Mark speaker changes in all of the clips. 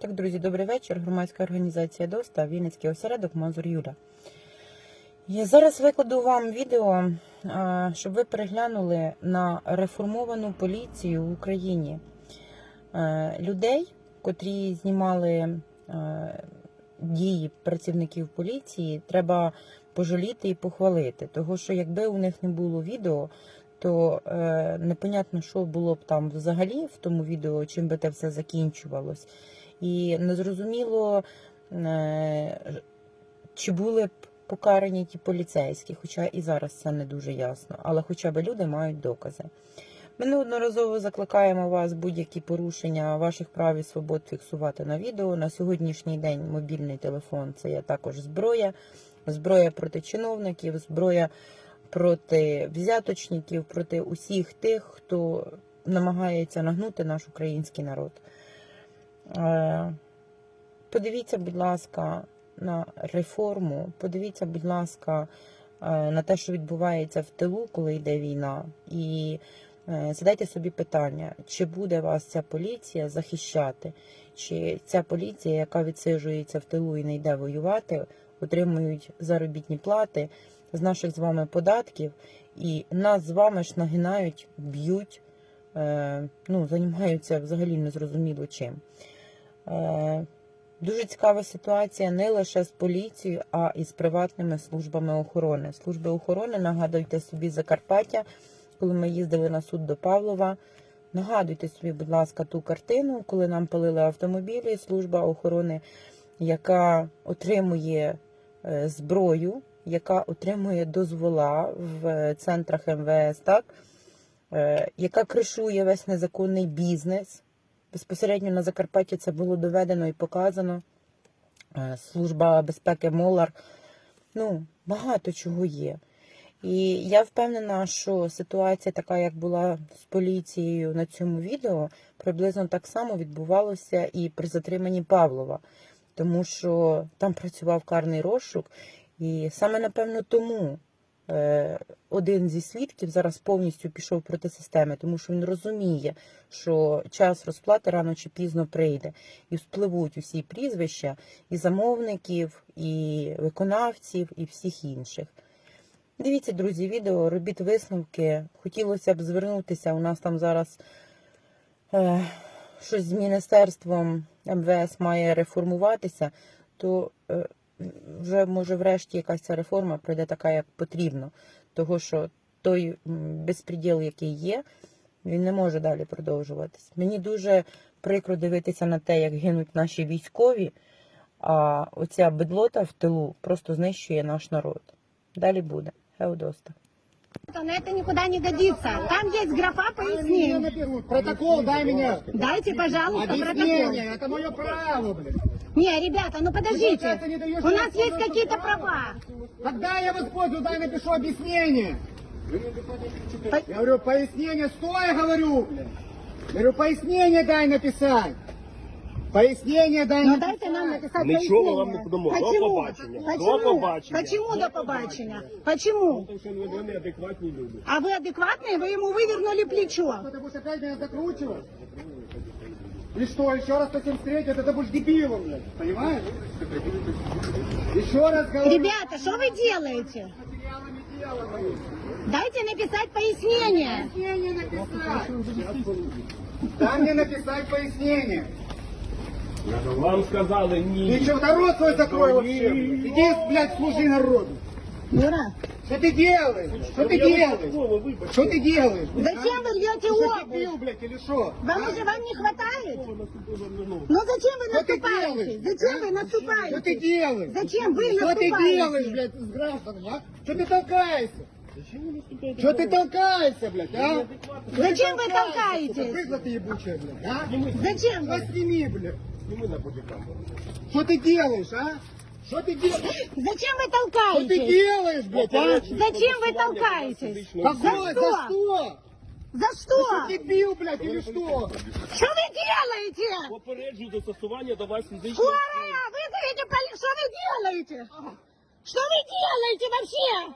Speaker 1: Так, друзі, добрий вечір. Громадська організація ДОСТА, Вінницький осередок Мазур Юля. Я зараз викладу вам відео, щоб ви переглянули на реформовану поліцію в Україні Е, людей, котрі знімали е, дії працівників поліції, треба пожаліти і похвалити. Того, що якби у них не було відео, то е, непонятно, що було б там взагалі в тому відео, чим би те все закінчувалось. І незрозуміло, е, чи були б покарані ті поліцейські, хоча і зараз це не дуже ясно, але хоча б люди мають докази. Ми неодноразово закликаємо вас будь-які порушення ваших прав і свобод фіксувати на відео. На сьогоднішній день мобільний телефон це є також зброя, зброя проти чиновників, зброя проти взяточників, проти усіх тих, хто намагається нагнути наш український народ. Е, Подивіться, будь ласка, на реформу. Подивіться, будь ласка, е, на те, що відбувається в тилу, коли йде війна. І е, задайте собі питання, чи буде вас ця поліція захищати, чи ця поліція, яка відсиджується в тилу і не йде воювати, отримують заробітні плати з наших з вами податків, і нас з вами ж нагинають, б'ють, ну, займаються взагалі незрозуміло чим. Е, Дуже цікава ситуація не лише з поліцією, а і з приватними службами охорони. Служби охорони, нагадуйте собі Закарпаття, коли ми їздили на суд до Павлова. Нагадуйте собі, будь ласка, ту картину, коли нам палили автомобілі, служба охорони, яка отримує е, зброю, яка отримує дозвола в центрах МВС, так? Е, яка кришує весь незаконний бізнес. Безпосередньо на Закарпатті це було доведено і показано. Е, Служба безпеки Молар. Ну, багато чого є. І я впевнена, що ситуація, така як була з поліцією на цьому відео, приблизно так само відбувалося і при затриманні Павлова, тому що там працював карний розшук, і саме напевно тому один зі свідків зараз повністю пішов проти системи, тому що він розуміє, що час розплати рано чи пізно прийде, і вспливуть усі прізвища і замовників, і виконавців, і всіх інших. Дивіться, друзі, відео, робіть висновки. Хотілося б звернутися. У нас там зараз е, щось з міністерством МВС має реформуватися, то е, вже може врешті якась ця реформа пройде така, як потрібно. Того що той безпреділ, який є, він не може далі продовжуватись. Мені дуже прикро дивитися на те, як гинуть наші військові, а оця бедлота в тилу просто знищує наш народ. Далі буде. Геодоста.
Speaker 2: Но это никуда не годится. Там есть графа
Speaker 3: Меня
Speaker 2: пояснений.
Speaker 3: наберут. Протокол дай мне.
Speaker 2: Дайте, пожалуйста, протокол.
Speaker 3: Объяснение. Это мое право, блин.
Speaker 2: Не, ребята, ну подождите.
Speaker 3: получается, не даешь
Speaker 2: У нас
Speaker 3: мне
Speaker 2: есть какие-то права.
Speaker 3: Когда я воспользуюсь, дай напишу объяснение.
Speaker 2: По-
Speaker 3: Я говорю, пояснение, стой, я говорю, блин. Я говорю, пояснение дай написать. Пояснение дай
Speaker 2: Ну дайте нам написать
Speaker 4: Нічого вам не подамо. До
Speaker 2: Почему?
Speaker 4: побачення.
Speaker 2: Почему?
Speaker 4: До побачення.
Speaker 2: Почему до побачення? Почему?
Speaker 4: Тому що ви неадекватні люди.
Speaker 2: А вы адекватные? Вы ему вывернули плечо.
Speaker 3: Что, ты будешь опять меня закручивать? И что, еще раз таким встретить, это ты будешь дебилом, блядь, понимаешь? Еще раз говорю.
Speaker 2: Ребята, что вы делаете?
Speaker 3: Материалами дела, говорю.
Speaker 2: Дайте написать пояснение.
Speaker 3: Пояснение написать. Дай мне написать пояснение.
Speaker 4: Вам сказали ні.
Speaker 3: Ты что, да рот свой закрой вообще, блядь. Иди, блядь, служи народу.
Speaker 2: Юра,
Speaker 3: Что ты делаешь? Что ты делаешь? Что ты делаешь? блядь,
Speaker 2: зачем
Speaker 3: а?
Speaker 2: вы рвете
Speaker 3: Ты что,
Speaker 2: обувь?
Speaker 3: дебил, блядь, или что?
Speaker 2: Вам уже вам не хватает? Ну зачем вы
Speaker 3: Что ты
Speaker 2: наступаете?
Speaker 3: делаешь?
Speaker 2: Зачем вы
Speaker 3: Что ты
Speaker 2: наступаете?
Speaker 3: делаешь?
Speaker 2: Зачем вы
Speaker 3: Что ты
Speaker 2: наступаете?
Speaker 3: делаешь, блядь, с гражданами, а? Что ты толкаешься? Что ты толкаешься, блядь, а?
Speaker 2: Зачем вы
Speaker 3: Сука,
Speaker 2: толкаетесь?
Speaker 3: Быдло ты ебучая, блядь, а?
Speaker 2: Зачем
Speaker 3: Ну,
Speaker 2: вы?
Speaker 3: сними, блядь.
Speaker 4: Зніми на бодікамеру.
Speaker 3: Что ты делаешь, а? Что ты делаешь?
Speaker 2: Зачем вы
Speaker 3: Что ты
Speaker 2: толкаетесь?
Speaker 3: делаешь, блядь, а?
Speaker 2: Зачем вы толкаетесь?
Speaker 3: Какой?
Speaker 2: За
Speaker 3: За
Speaker 2: что?
Speaker 3: что?
Speaker 2: За
Speaker 3: Ты
Speaker 2: что?
Speaker 3: что, дебил, блядь, или что?
Speaker 2: Что вы делаете?
Speaker 4: Попереджую застосування до вас фізичної
Speaker 2: Скорая! Вызовите полицию! Что вы делаете? Что вы делаете вообще?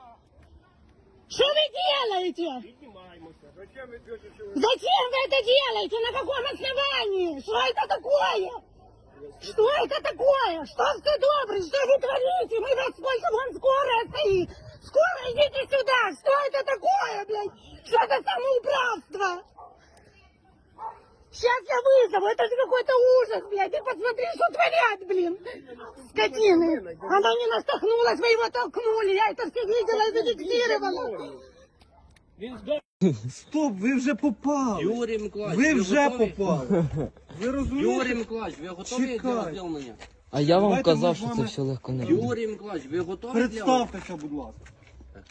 Speaker 2: Что вы делаете?
Speaker 4: Піднімаємося.
Speaker 2: Зачем вы это делаете? На каком основании? Что это такое? Что это такое? Что все добрый? Что вы творите? Мы вас сколько вон скорая стоит. Скоро идите сюда. Что это такое, блядь? Что это самоуправство? Сейчас я вызову. Это же какой-то ужас, блядь. Ты посмотри, что творят, блин. Скотины. Она не настохнулась, вы его толкнули. Я это все видела и зафиксировала.
Speaker 5: Стоп, ви вже попали.
Speaker 6: Юрій Миколаївич,
Speaker 5: Ви вже
Speaker 6: готові?
Speaker 5: попали. Ви
Speaker 6: Юрій
Speaker 5: розумієте?
Speaker 6: Миколаївич, ви готові
Speaker 5: Чекай.
Speaker 6: для розділення?
Speaker 7: А я вам
Speaker 5: Давайте ми
Speaker 7: казав,
Speaker 5: з
Speaker 7: що це
Speaker 5: вами-
Speaker 7: все легко не буде.
Speaker 6: Юрій Миколаївич, ви готові для
Speaker 5: Представтеся, будь ласка.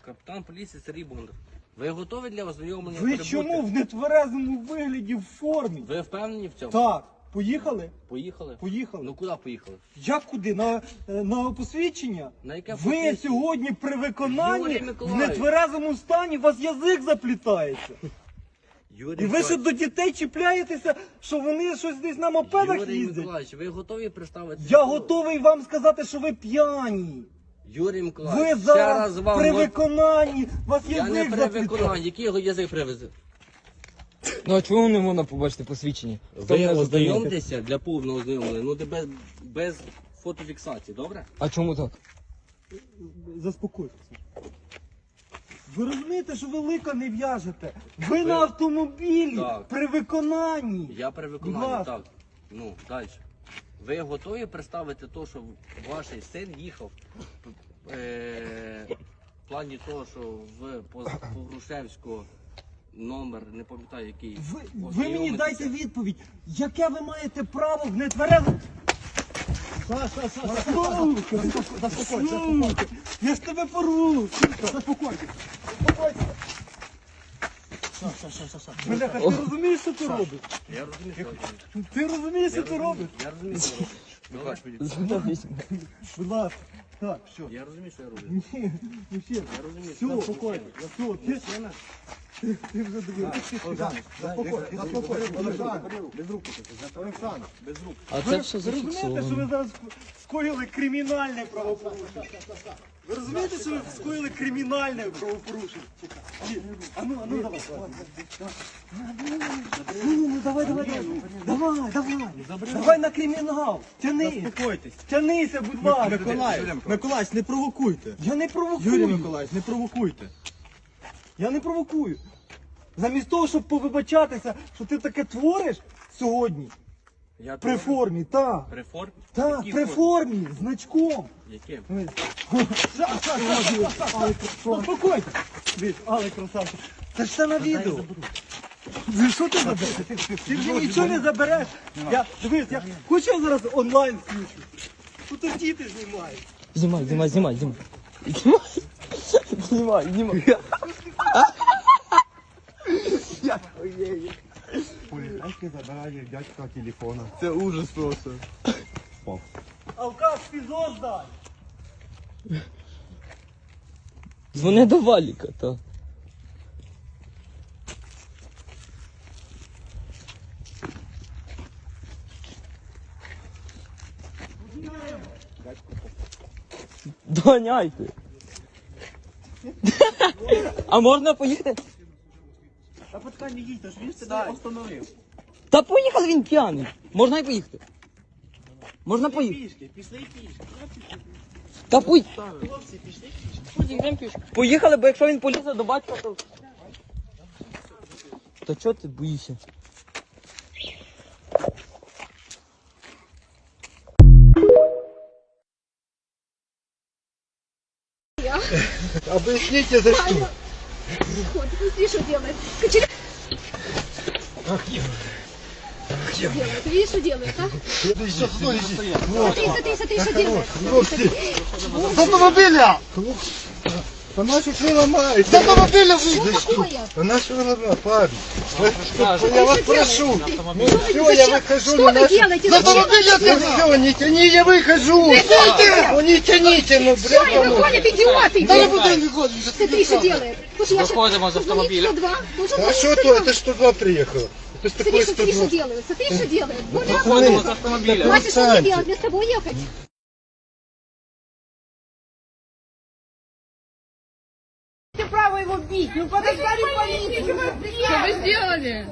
Speaker 6: Капітан поліції Сергій Бондар. Ви готові для ознайомлення?
Speaker 5: Ви
Speaker 6: прибути?
Speaker 5: чому в нетверезому вигляді в формі?
Speaker 6: Ви впевнені в цьому?
Speaker 5: Так, поїхали?
Speaker 6: Поїхали?
Speaker 5: Поїхали.
Speaker 6: Ну куди поїхали?
Speaker 5: Як куди? На, е, на посвідчення?
Speaker 6: На яке
Speaker 5: Ви
Speaker 6: посвідчення?
Speaker 5: сьогодні при виконанні в нетверезому стані у вас язик заплітається.
Speaker 6: Юрій
Speaker 5: І ви ще до дітей чіпляєтеся, що вони щось десь на мопедах
Speaker 6: Юрій
Speaker 5: їздять.
Speaker 6: Миколаївич, ви готові представити?
Speaker 5: Я готовий вам сказати, що ви п'яні.
Speaker 6: Юрій Миколаївич,
Speaker 5: Ви
Speaker 6: ще
Speaker 5: зараз
Speaker 6: раз вам...
Speaker 5: при виконанні вас
Speaker 6: Я не при виконанні. Який його язик привезе?
Speaker 7: Ну а чому не можна побачити посвідчення? Хто
Speaker 6: Ви
Speaker 7: мене зупинив?
Speaker 6: ознайомтеся для повного ознайомлення, ну де без, без фотофіксації, добре?
Speaker 7: А чому так?
Speaker 5: Заспокойтеся. Ви розумієте, що ви лика не в'яжете? Ви, на автомобілі
Speaker 6: Так.
Speaker 5: при виконанні.
Speaker 6: Я при
Speaker 5: Будь
Speaker 6: виконанні,
Speaker 5: ласка.
Speaker 6: так. Ну, далі. Ви готові представити те, що ваш син їхав е, в плані того, що в по, по Грушевського номер, не пам'ятаю який.
Speaker 5: Ви, ви мені
Speaker 6: ознайомитися.
Speaker 5: дайте відповідь, яке ви маєте право в нетверезому... Саша, Саша, заспокойся, я ж тебе порву. Заспокойся. Бляха, ти розумієш, що ти робиш?
Speaker 6: Я розумію, що ви робите.
Speaker 5: Ти розумієш, що ти робиш?
Speaker 6: я розумію, що робите. Добре?
Speaker 5: Будь ласка. Так, все.
Speaker 6: Я розумію, що я роблю.
Speaker 5: Ні, ну все.
Speaker 6: Я розумію,
Speaker 5: Все,
Speaker 6: що
Speaker 5: спокійно. Все, ти, ти, ти вже дивився.
Speaker 3: Заспокойся, заспокойся, Олександр. Без рук. Олександр.
Speaker 7: А
Speaker 5: Ви
Speaker 7: це все
Speaker 5: ви розумієте, що ви
Speaker 7: зафіксовано.
Speaker 5: зараз скоїли кримінальне правопорушення? Ви розумієте, що ви скоїли кримінальне правопорушення? А ну, а ну давай. Ну, ну, давай, давай, давай. Давай, давай. Давай на кримінал. Тяни.
Speaker 3: Заспокойтесь.
Speaker 5: Тянися, будь ласка.
Speaker 3: Миколаїв, Миколаївич, не провокуйте.
Speaker 5: Я не провокую.
Speaker 3: Юрій Миколаївич, не провокуйте.
Speaker 5: Я не провокую. Замість того, щоб повибачатися, що ти таке твориш сьогодні
Speaker 6: Я
Speaker 5: при формі, так.
Speaker 6: При формі?
Speaker 5: Так,
Speaker 6: Якій
Speaker 5: при формі, значком.
Speaker 6: Яким?
Speaker 5: Дивись, але красавчик. Це ж все на відео. Ви що ти забереш? Ти вже нічого не забереш. Я, дивись, я хочу я зараз онлайн включу. Тут діти знімають.
Speaker 7: Знімай, знімай, знімай, знімай. Знімай. Знімай, знімай.
Speaker 3: Поліцейський забирає дядька телефона.
Speaker 5: Це ужас Алкаш фізо здай.
Speaker 7: Дзвони до Валіка, та. Доганяйте. А можна поїхати?
Speaker 5: Та почекай, не їдь, ж він себе остановив.
Speaker 7: Та поїхав він п'яний. Можна й поїхати. Можна поїхати.
Speaker 5: Пішки, пішли пішки.
Speaker 7: Та пуй. Поїхали, бо якщо він полізе до батька, то. Та чого ти боїшся?
Speaker 3: Объясните, за что?
Speaker 2: Вот, ты что делает? Кочеря... Ты видишь, что делает, а?
Speaker 3: Еще стой, стой.
Speaker 2: Смотри, смотри, смотри, что делает.
Speaker 3: Автомобиля! Она что вы ломаете? С автомобиля
Speaker 2: Что
Speaker 3: выйди!
Speaker 2: такое?
Speaker 3: Она что вы ломаете, парень? Я
Speaker 2: Вы
Speaker 3: вас
Speaker 2: что
Speaker 3: прошу!
Speaker 2: делаете?
Speaker 3: Все, я выхожу
Speaker 2: Что
Speaker 3: на
Speaker 2: вы
Speaker 3: наш...
Speaker 2: делаете?
Speaker 3: С автомобиля ты все, не тяни, я выхожу! Ну не тяните, ну,
Speaker 2: Что они
Speaker 3: блядь!
Speaker 2: выходят, идиоты?
Speaker 3: Да не буду выходить!
Speaker 2: Смотри, что делает. Слушай, я Выходим из автомобиля. 102. Должен
Speaker 3: А
Speaker 2: звонить
Speaker 3: что
Speaker 2: 102.
Speaker 3: то? Это что туда приехало? Это ж
Speaker 2: Смотри,
Speaker 3: такое
Speaker 2: смотри, что
Speaker 3: 102.
Speaker 2: делает. Смотри, что делает.
Speaker 3: Выходим из автомобиля.
Speaker 2: Мать, что мне делать? Мне с тобой ехать? Ну подождали полицию. Что вы сделали?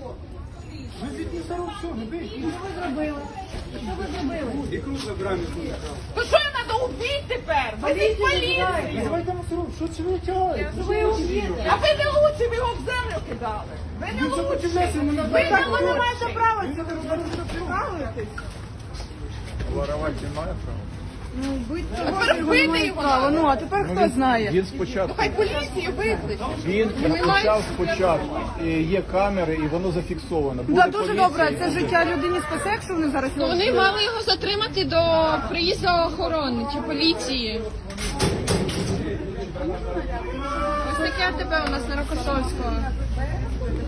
Speaker 8: икру забираем.
Speaker 9: То що я треба убити тепер? Валіть поліцію.
Speaker 8: Давайте что ты тянете?
Speaker 9: Ви. А ви не лучше, ви його в землю кидали. Ви не лучше.
Speaker 8: йому надо
Speaker 9: Ви не ви не
Speaker 8: робити.
Speaker 9: маєте права цього робити. Прикалуєтесь? Тепер вбити його. Ну, а тепер хто знає?
Speaker 10: Він спочатку
Speaker 9: Хай поліцію викличе.
Speaker 10: він почав спочатку. Е, Є камери і воно зафіксовано. Буде
Speaker 9: Да, дуже
Speaker 10: поліція,
Speaker 9: добре. Це
Speaker 10: буде.
Speaker 9: життя людині спасе, якщо вони зараз його
Speaker 11: Вони
Speaker 9: вбили.
Speaker 11: мали його затримати до приїзду охорони чи поліції. Ось таке тебе у нас на Рокосовського.